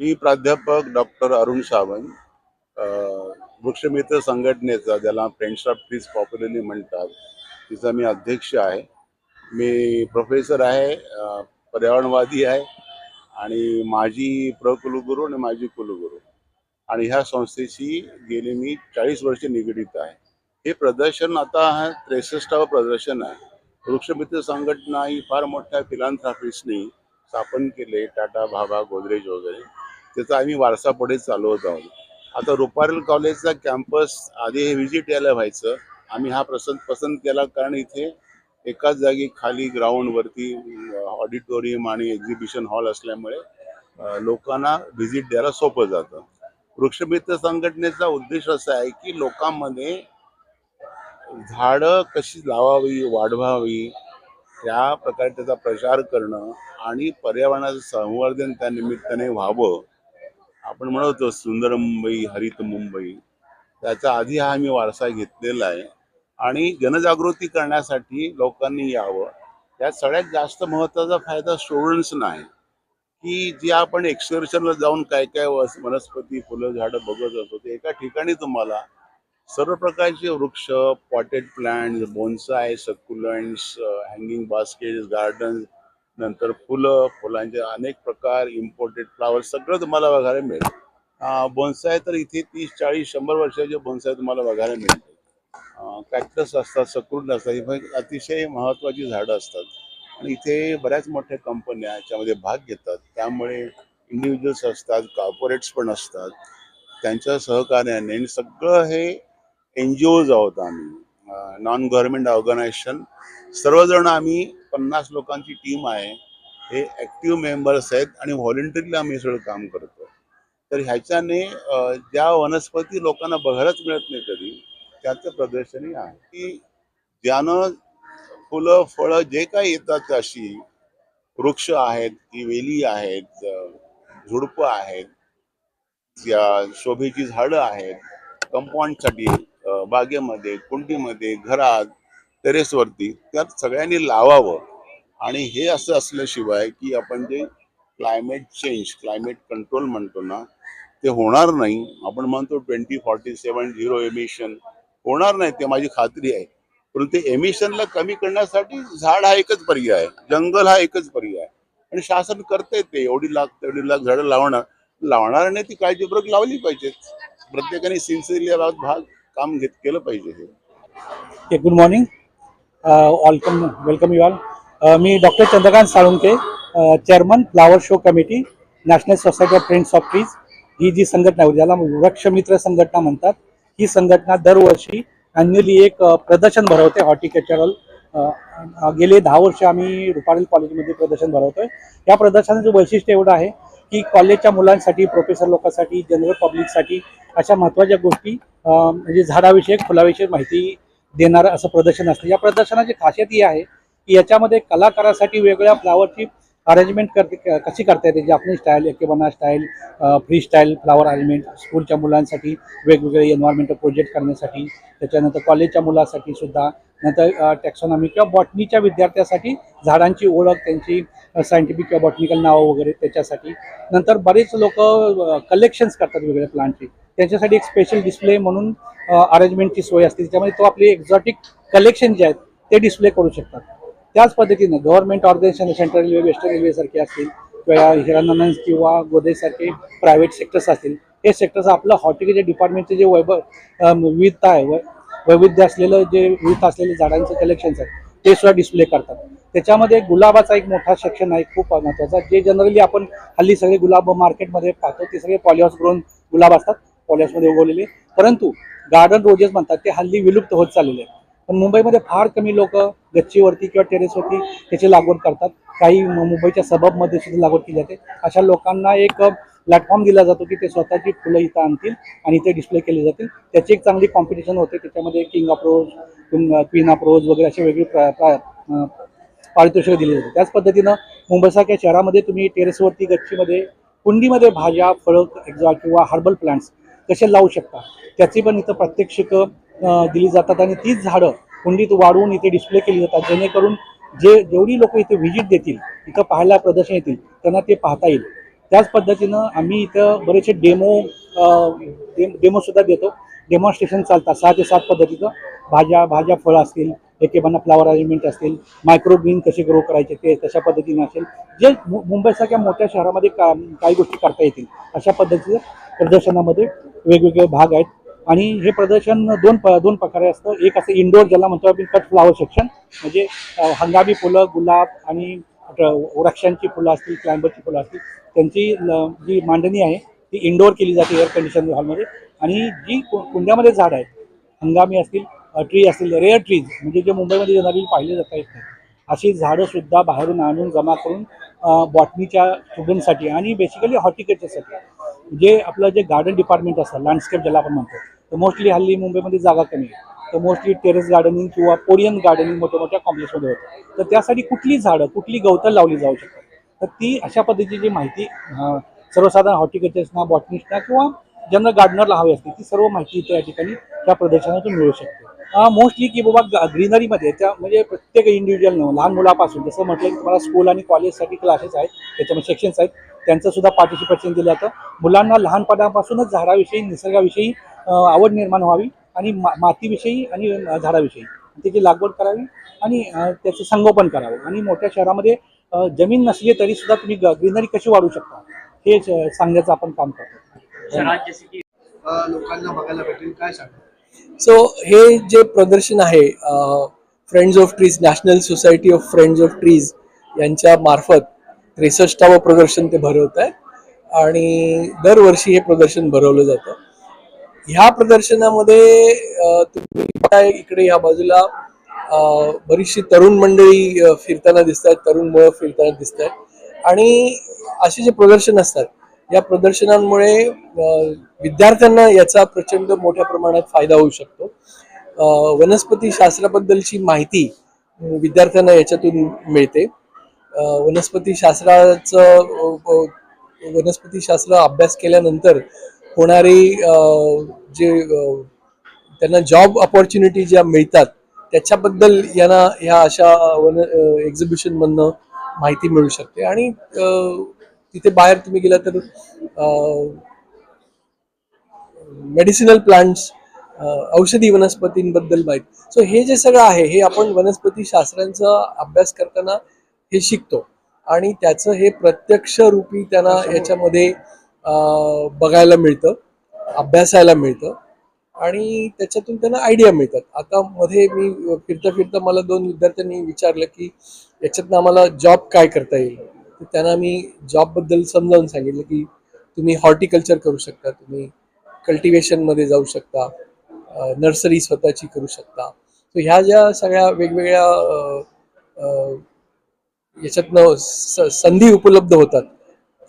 मी प्राध्यापक डॉक्टर अरुण सावंत वृक्षमित्र संघटनेचा ज्याला फ्रेंड्स ऑफ ट्रीज पॉप्युलरली म्हणतात तिचा मी अध्यक्ष आहे. मी प्रोफेसर आहे पर्यावरणवादी आहे आणि माझी प्रकुलगुरू आणि माझी कुलगुरू. आणि ह्या संस्थेशी गेली मी चाळीस वर्ष निगडीत आहे. हे प्रदर्शन आता हा त्रेसष्टावं प्रदर्शन आहे. वृक्षमित्र संघटना ही फार मोठ्या फिलांथ्राफिस्टनी स्थापन केले टाटा भाभा गोदरेज वगैरे. त्याचा आम्ही वारसा पुढे चालवत आहोत. आता रुपारेल कॉलेजचा कॅम्पस आधी हे व्हिजिट यायला व्हायचं. आम्ही हा प्रसंग पसंत केला कारण इथे एकाच जागी खाली ग्राउंडवरती ऑडिटोरियम आणि एक्झिबिशन हॉल असल्यामुळे लोकांना व्हिजिट द्यायला सोपं जातं. वृक्षमित्र संघटनेचा उद्देश असा आहे की लोकांमध्ये झाडं कशी लावावी वाढवावी त्या प्रकारे त्याचा प्रचार करणं आणि पर्यावरणाचं संवर्धन त्या निमित्ताने व्हावं. आपण म्हणतो सुंदर मुंबई हरित मुंबई त्याचा आधी हा आम्ही वारसा घेतलेला आहे. आणि जनजागृती करण्यासाठी लोकांनी यावं. त्यात सगळ्यात जास्त महत्त्वाचा फायदा स्टुडंट्सना आहे की जे आपण एक्सकर्शनला जाऊन काय काय वनस्पती फुलं झाडं बघत असतो ते एका ठिकाणी तुम्हाला सर्व प्रकारचे वृक्ष potted plants bonsai succulents hanging baskets gardens नंतर फुलं फुलांचे अनेक प्रकार इम्पोर्टेड फ्लावर सगळं तुम्हाला बघायला मिळेल. बोन्साय तर इथे तीस चाळीस शंभर वर्षाचे बोन्साय तुम्हाला बघायला मिळते कॅक्टस असतात सकुल असतात ही अतिशय महत्त्वाची झाडं असतात. आणि इथे बऱ्याच मोठ्या कंपन्या याच्यामध्ये भाग घेतात. त्यामुळे इंडिव्हिज्युअल्स असतात कॉर्पोरेट्स पण असतात. त्यांच्या सहकार्याने आणि सगळं हे एन जी ओज आहोत आम्ही. नॉन गव्हर्नमेंट ऑर्गनायझेशन सर्वजण आम्ही पन्नास लोकांची टीम आहे. हे ॲक्टिव्ह मेंबर्स आहेत आणि व्हॉलेंटरीला आम्ही सगळं काम करतो तर ह्याच्याने ज्या वनस्पती लोकांना बघायलाच मिळत नाही कधी त्याचं प्रदर्शनही आहे. की ज्यानं फुलं फळं जे काही येतात अशी वृक्ष आहेत की वेली आहेत झुडपं आहेत या शोभेची झाडं आहेत कंपाऊंडसाठी बागेमध्ये कुंडीमध्ये घरात टेरेसवरती त्यात सगळ्यांनी लावावं. आणि हे असं असल्याशिवाय की आपण जे क्लायमेट चेंज क्लायमेट कंट्रोल म्हणतो ना ते होणार नाही. आपण म्हणतो twenty forty seven zero emission होणार नाही ते माझी खात्री आहे. परंतु ते एमिशनला कमी करण्यासाठी झाड हा एकच पर्याय जंगल हा एकच पर्याय आणि शासन करते ते. एवढी लाख तेवढी लाख झाडं लावणार लावणाऱ्याने ती काळजीपूर्वक लावली पाहिजेत. प्रत्येकाने सिन्सिअरली भाग काम घेत केलं पाहिजे हे. Good morning morning. Welcome you all me doctor Chandrakant Salunke chairman flower show committee national society of friends of trees ही जी संघटना आहे ज्याला वृक्षमित्र संघटना म्हणतात ही संघटना दरवर्षी अन्युअली एक प्रदर्शन भरवते हॉर्टिकल्चरल गेले दहा वर्ष आम्ही रुपारेल कॉलेजमध्ये प्रदर्शन भरवतोय. या प्रदर्शनाचं वैशिष्ट्य एवढं आहे की कॉलेजच्या मुलांसाठी प्रोफेसर लोकांसाठी जनरल पब्लिकसाठी अशा महत्त्वाच्या गोष्टी म्हणजे झाडाविषयक फुलाविषयक माहिती देणारं असं प्रदर्शन असतं. या प्रदर्शनाची खासियत ही आहे की याच्यामध्ये कलाकारासाठी वेगवेगळ्या फ्लावरची अरेंजमेंट करते कशी करता येते? Japanese style ikebana style free style flower arrangement स्कूलच्या मुलांसाठी वेगवेगळे एन्व्हायरमेंटल प्रोजेक्ट करण्यासाठी त्याच्यानंतर कॉलेजच्या मुलांसाठी सुद्धा नंतर टॅक्सॉनॉमी किंवा बॉटनीच्या विद्यार्थ्यासाठी झाडांची ओळख त्यांची सायंटिफिक किंवा बॉटनिकल नावं वगैरे त्याच्यासाठी. नंतर बरेच लोक कलेक्शन्स करतात वेगवेगळ्या प्लांटची त्यांच्यासाठी एक स्पेशल डिस्प्ले म्हणून अरेंजमेंटची सोय असते. त्याच्यामध्ये तो आपले एक्झॉटिक कलेक्शन जे आहेत ते डिस्प्ले करू शकतात. त्याच पद्धतीनं government organisation central railway western रेल्वेसारखे असतील किंवा हिरानंद किंवा गोदेसारखे प्रायव्हेट सेक्टर्स असतील हे सेक्टर्स आपलं हॉर्टिकल्चर डिपार्टमेंटचे जे वैभव विविधता आहे वैविध्य असलेलं जे विविध असलेले झाडांचे कलेक्शन्स आहेत ते सुद्धा डिस्प्ले करतात. त्याच्यामध्ये गुलाबाचा एक मोठा सेक्शन आहे खूप महत्त्वाचा. जे जनरली आपण हल्ली सगळे गुलाब मार्केटमध्ये पाहतो ते सगळे पॉलिहाऊस ग्रोन गुलाब असतात पॉलिहाऊसमध्ये उगवलेले. परंतु गार्डन रोजेस म्हणतात ते हल्ली विलुप्त होत चाललेले आहेत. पण मुंबईमध्ये फार कमी लोक गच्चीवरती किंवा टेरेसवरती त्याची लागवड करतात. काही मुंबईच्या सबबमध्ये सुद्धा लागवड केली जाते. अशा लोकांना एक प्लॅटफॉर्म दिला जातो की ते स्वतःची फुलं इथं आणतील आणि ते डिस्प्ले केले जातील. त्याची एक चांगली कॉम्पिटिशन होते. त्याच्यामध्ये king of rose queen of rose वगैरे असे वेगळे पारितोषिक दिली जाते. त्याच पद्धतीनं मुंबईसारख्या शहरामध्ये तुम्ही टेरेसवरती गच्चीमध्ये कुंडीमध्ये भाज्या फळं एक्झा किंवा हर्बल प्लांट्स कसे लावू शकता? त्याची पण इथं प्रात्यक्षिक दिली जातात आणि तीच झाडं कुंडीत वाढवून इथे डिस्प्ले केली जातात. जेणेकरून जे जेवढी लोक इथे व्हिजिट देतील इथं पाहायला प्रदर्शन येतील त्यांना ते पाहता येईल. त्याच पद्धतीनं आम्ही इथं बरेचसे डेमो डेमोसुद्धा देतो. डेमॉन्स्ट्रेशन चालतात सहा ते सात पद्धतीचं. भाज्या भाज्या फळं असतील एकेबांना फ्लावर अरेंजमेंट असतील मायक्रो ग्रीन कसे ग्रो करायचे ते तशा पद्धतीनं असेल. जे मुंबईसारख्या मोठ्या शहरामध्ये का काही गोष्टी करता येतील अशा पद्धतीचं प्रदर्शनामध्ये वेगवेगळे भाग आहेत. आणि हे प्रदर्शन दोन प दोन प्रकारे असतं. एक असं इंडोर ज्याला म्हणतो आपण कट फ्लावर सेक्शन म्हणजे हंगामी फुलं गुलाब आणि वृक्षांची फुलं असतील क्लायंबरची फुलं असतील त्यांची जी मांडणी आहे ती इंडोअर केली जाते एअर कंडिशन हॉलमध्ये आणि जी कु- कुंड्यामध्ये झाड आहेत हंगामी असतील ट्री असतील रेअर ट्रीज म्हणजे जे मुंबईमध्ये जनरली पाहिले जाता येत नाही अशी झाडंसुद्धा बाहेरून आणून जमा करून बॉटनीच्या स्टुडंटसाठी आणि बेसिकली हॉर्टिकल्चरसाठी जे आपलं जे गार्डन डिपार्टमेंट असतं लँडस्केप ज्याला आपण म्हणतो तर मोस्टली हल्ली मुंबईमध्ये जागा कमी आहे. तर मोस्टली टेरेस गार्डनिंग किंवा कोरियन गार्डनिंग मोठ्या मोठ्या कॉम्प्लेक्समध्ये होतं. तर त्यासाठी कुठली झाडं कुठली गवतं लावली जाऊ शकतात? तर ती अशा पद्धतीची जी माहिती सर्वसाधारण हॉर्टिकल्चर्सना बॉटनिस्टना किंवा ज्यांना गार्डनरला हवी असते ती सर्व माहिती त्या ठिकाणी त्या प्रदर्शनातून मिळू शकते. मोस्टली की बाबा ग्रीनरीमध्ये त्या म्हणजे प्रत्येक इंडिव्हिज्युअल लहान मुलापासून जसं म्हटलं की तुम्हाला स्कूल आणि कॉलेजसाठी क्लासेस आहेत त्याच्यामध्ये सेक्शन्स आहेत त्यांचं सुद्धा पार्टिसिपेशन दिलं जातं. मुलांना लहानपणापासूनच झाडाविषयी निसर्गाविषयी आवड निर्माण व्हावी आणि मा मातीविषयी आणि झाडाविषयी. त्याची लागवड करावी आणि त्याचं संगोपन करावं. आणि मोठ्या शहरामध्ये जमीन नसली तरी सुद्धा तुम्ही ग्रीनरी कशी वाढू शकता? हे सांगण्याचं आपण काम करतो. लोकांना बघायला भेटेल काय सांगा सो हे जे प्रदर्शन आहे friends of trees national society of friends of trees यांच्या मार्फत त्रेसष्टावं प्रदर्शन ते भरवत आहे आणि दरवर्षी हे प्रदर्शन भरवलं जातं. ह्या प्रदर्शनामध्ये तुम्ही इकडे या बाजूला बरीचशी तरुण मंडळी फिरताना दिसतात तरुण मुळं फिरताना दिसतात आणि असे जे प्रदर्शन असतात या प्रदर्शनांमुळे विद्यार्थ्यांना याचा प्रचंड मोठ्या प्रमाणात फायदा होऊ शकतो. वनस्पती शास्त्राबद्दलची माहिती विद्यार्थ्यांना याच्यातून मिळते. वनस्पती शास्त्राचं वनस्पती शास्त्र अभ्यास केल्यानंतर होणारी जे त्यांना जॉब ऑपॉर्च्युनिटी ज्या मिळतात त्याच्याबद्दल यांना ह्या अशा वन एक्झिबिशन मधनं माहिती मिळू शकते. आणि तिथे बाहेर तुम्ही गेला तर मेडिसिनल प्लांट्स औषधी वनस्पतींबद्दल माहिती. सो हे जे सगळं आहे हे आपण वनस्पती शास्त्रांचा अभ्यास करताना हे शिकतो. आणि त्याचं हे प्रत्यक्ष रूपी त्यांना याच्यामध्ये अ, बघायला मिळतं अभ्यासायला मिळतं. आणि त्याच्यातून त्यांना आयडिया मिळतात. आता मध्ये मी फिरता फिरता मला दोन विद्यार्थ्यांनी विचारलं की याच्यातनं आम्हाला जॉब काय करता येईल? तर त्यांना मी जॉबबद्दल समजावून सांगितलं की तुम्ही हॉर्टिकल्चर करू शकता तुम्ही कल्टिवेशनमध्ये जाऊ शकता नर्सरी स्वतःची करू शकता. तर ह्या ज्या सगळ्या वेगवेगळ्या याच्यातनं स- संधी उपलब्ध होतात.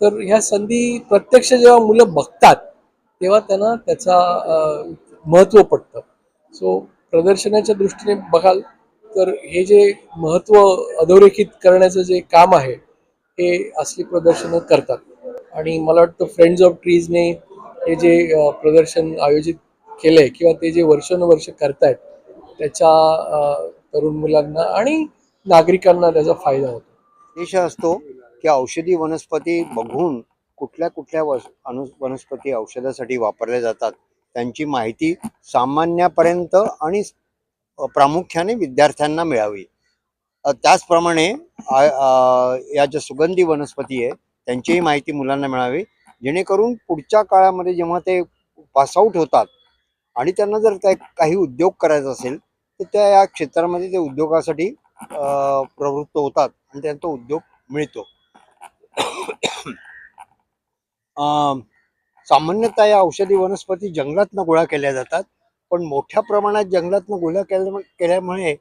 तर ह्या संधी प्रत्यक्ष जेव्हा मुलं बघतात तेव्हा त्यांना त्याचा महत्त्व पडतं सो प्रदर्शनाच्या दृष्टीने बघाल तर हे जे महत्त्व अधोरेखित करण्याचं जे काम आहे हे असली प्रदर्शनं करतात. आणि मला वाटतं फ्रेंड्स ऑफ ट्रीजने हे जे प्रदर्शन आयोजित केलंय किंवा ते जे वर्षानुवर्ष करतायत त्याच्या तरुण मुलांना आणि नागरिकांना त्याचा फायदा होतो. देश असतो की औषधी वनस्पती बघून कुठल्या कुठल्या वनस्पती औषधासाठी वापरल्या जातात त्यांची माहिती सामान्यापर्यंत आणि प्रामुख्याने विद्यार्थ्यांना मिळावी. त्याचप्रमाणे या ज्या सुगंधी वनस्पती आहे त्यांचीही माहिती मुलांना मिळावी. जेणेकरून पुढच्या काळामध्ये जेव्हा ते पासआउट होतात आणि त्यांना जर काय काही उद्योग करायचा असेल तर त्या या क्षेत्रामध्ये ते उद्योगासाठी प्रवृत्त होतात आणि त्यांचा उद्योग मिळतो. सामान्यतः या औषधी वनस्पती जंगलातनं गोळा केल्या जातात पण मोठ्या प्रमाणात जंगलातनं गोळा केल्या केल्यामुळे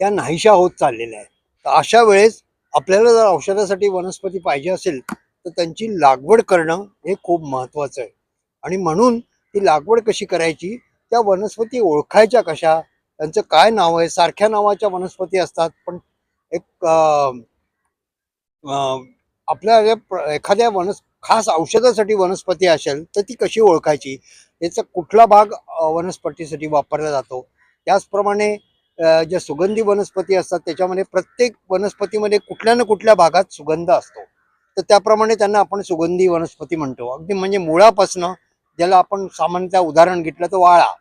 त्या नाहीशा होत चाललेल्या आहेत. तर अशा वेळेस आपल्याला जर औषधासाठी वनस्पती पाहिजे असेल तर त्यांची लागवड करणं हे खूप महत्त्वाचं आहे. आणि म्हणून ती लागवड कशी करायची त्या वनस्पती ओळखायच्या कशा त्यांचं काय नाव आहे सारख्या नावाच्या वनस्पती असतात पण एक अं, आपल्या एखाद्या वनस खास औषधासाठी वनस्पती असेल तर ती कशी ओळखायची? याचा कुठला भाग वनस्पतीसाठी वापरला जातो? त्याचप्रमाणे ज्या सुगंधी वनस्पती असतात त्याच्यामध्ये प्रत्येक वनस्पतीमध्ये कुठल्या ना कुठल्या भागात सुगंध असतो. तर त्याप्रमाणे त्यांना आपण सुगंधी वनस्पती म्हणतो. अगदी म्हणजे मुळापासनं ज्याला आपण सामान्यतः उदाहरण घेतलं तर वाळा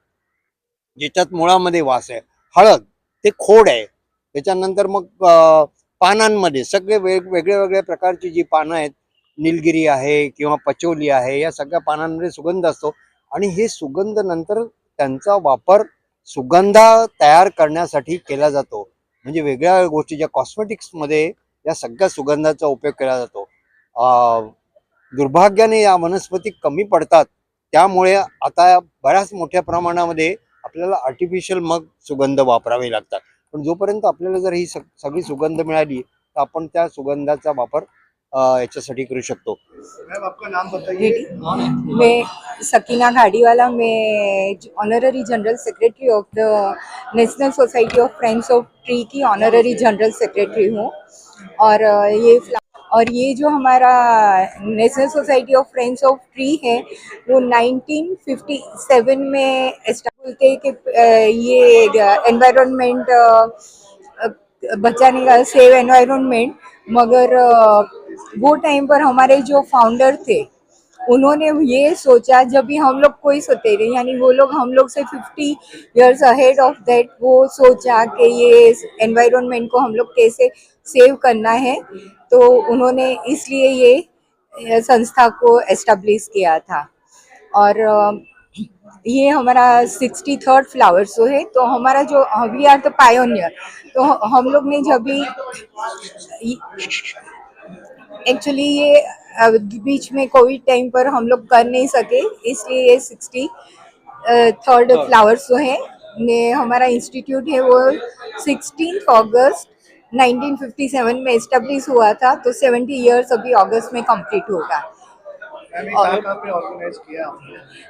ज्याच्यात मुळामध्ये वास आहे. हळद ते खोड आहे. त्याच्यानंतर मग पानांमध्ये सगळे वेग वेगळ्या वेगळ्या प्रकारची जी पानं आहेत निलगिरी आहे किंवा पचोली आहे या सगळ्या पानांमध्ये सुगंध असतो. आणि हे सुगंध नंतर त्यांचा वापर सुगंधा तयार करण्यासाठी केला जातो. म्हणजे वेगळ्या गोष्टी ज्या कॉस्मेटिक्समध्ये या सगळ्या सुगंधाचा उपयोग केला जातो. दुर्भाग्याने या वनस्पती कमी पडतात. त्यामुळे आता बऱ्याच मोठ्या प्रमाणामध्ये आपल्याला आर्टिफिशियल मग सुगंध वापरावे लागतात. पण जोपर्यंत आपल्याला जर ही सग- सगळी सुगंध मिळाली तर आपण त्या सुगंधाचा वापर याच्यासाठी करू शकतो. मैं सकीना घाड़ीवाला मैं honorary general secretary of the national society of friends of tree की ऑनररी जनरल सेक्रेटरी हूँ। और ये और ये जो हमारा national society of friends of tree है वो 1957 में बोलते हैं कि ये एनवायरनमेंट बचाने का सेव एनवायरनमेंट मगर वो टाइम पर हमारे जो फाउंडर थे, उन्होंने ये सोचा, जब भी हम लोग कोई सोते रहे, यानी वो लोग, हम लोग से 50 इयर्स अहेड ऑफ़ दैट वो सोचा कि ये एनवायरनमेंट को हम लोग कैसे सेव करना है तो उन्होंने इसलिए ये संस्था को एस्टेब्लिश किया था। और ये हमारा सिक्सटी थर्ड फ्लावर शो है तो हमारा जो वी आर द पायोनियर तो हम लोग ने जब भी एक्चुअली ये बीच में कोविड टाइम पर हम लोग कर नहीं सके इसलिए ये सिक्सटी थर्ड फ्लावर शो है। ने हमारा इंस्टीट्यूट है वो सिक्सटीन अगस्त 1957 में इस्टेब्लिश हुआ था तो 70 इयर्स अभी अगस्त में कंप्लीट होगा।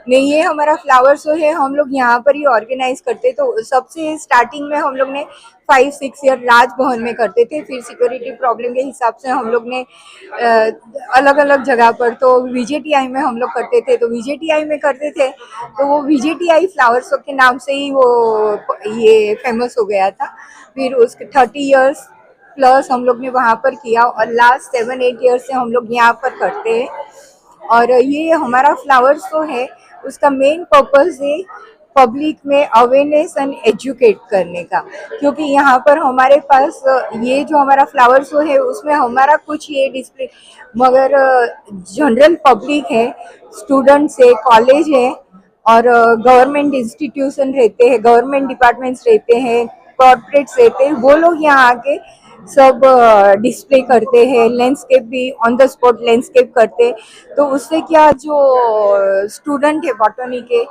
नहीं ये हमारा फ्लावर शो है हम लोग यहाँ पर ही ऑर्गेनाइज करते तो सबसे स्टार्टिंग में हम लोग ने फाइव सिक्स ईयर राजभवन में करते थे। फिर सिक्योरिटी प्रॉब्लम के हिसाब से हम लोग ने अलग अलग जगह पर तो वीजेटीआई में हम लोग करते थे। तो वीजेटीआई में करते थे तो वो वीजेटीआई फ्लावर शो के नाम से ही वो ये फ़ेमस हो गया था। फिर उसके थर्टी ईयर्स प्लस हम लोग ने वहाँ पर किया और लास्ट सेवन एट ईयर से हम लोग यहाँ पर करते हैं। और ये हमारा फ्लावर शो है, उसका मेन पर्पस है पब्लिक में अवेयरनेस एंड एजुकेट करने का। क्योंकि यहाँ पर हमारे पास, ये जो हमारा फ्लावर शो है, उसमें हमारा कुछ ये डिस्प्ले मगर जनरल पब्लिक है स्टूडेंट्स है कॉलेज है, और गवर्नमेंट इंस्टीट्यूशन रहते हैं गवर्नमेंट डिपार्टमेंट्स रहते हैं कॉर्पोरेट्स रहते हैं, वो लोग यहाँ आके सब डिस्प्ले करते हैं लैंडस्केप भी ऑन द स्पॉट लैंडस्केप करते तो उससे क्या जो स्टूडेंट है बॉटनी के,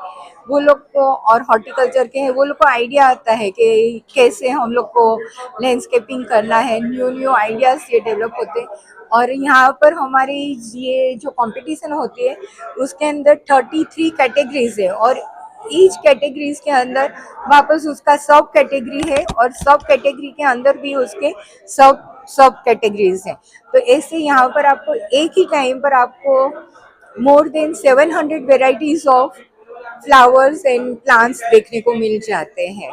वो लोग को और हॉर्टिकल्चर के हैं, वो लोग को आइडिया आता है कि कैसे हम लोग को लैंडस्केपिंग करना है न्यू न्यू आइडियाज़ ये डेवलप होते और यहाँ पर हमारी ये जो कंपटीशन होती है, उसके अंदर थर्टी थ्री कैटेगरीज है और ईच कैटेगरीज के अंदर वापस उसका सब कैटेगरी है और सब कैटेगरी के अंदर भी उसके सब सब कैटेगरीज हैं। तो ऐसे यहाँ पर आपको एक ही टाइम पर आपको more than 700 varieties of flowers and plants देखने को मिल जाते हैं।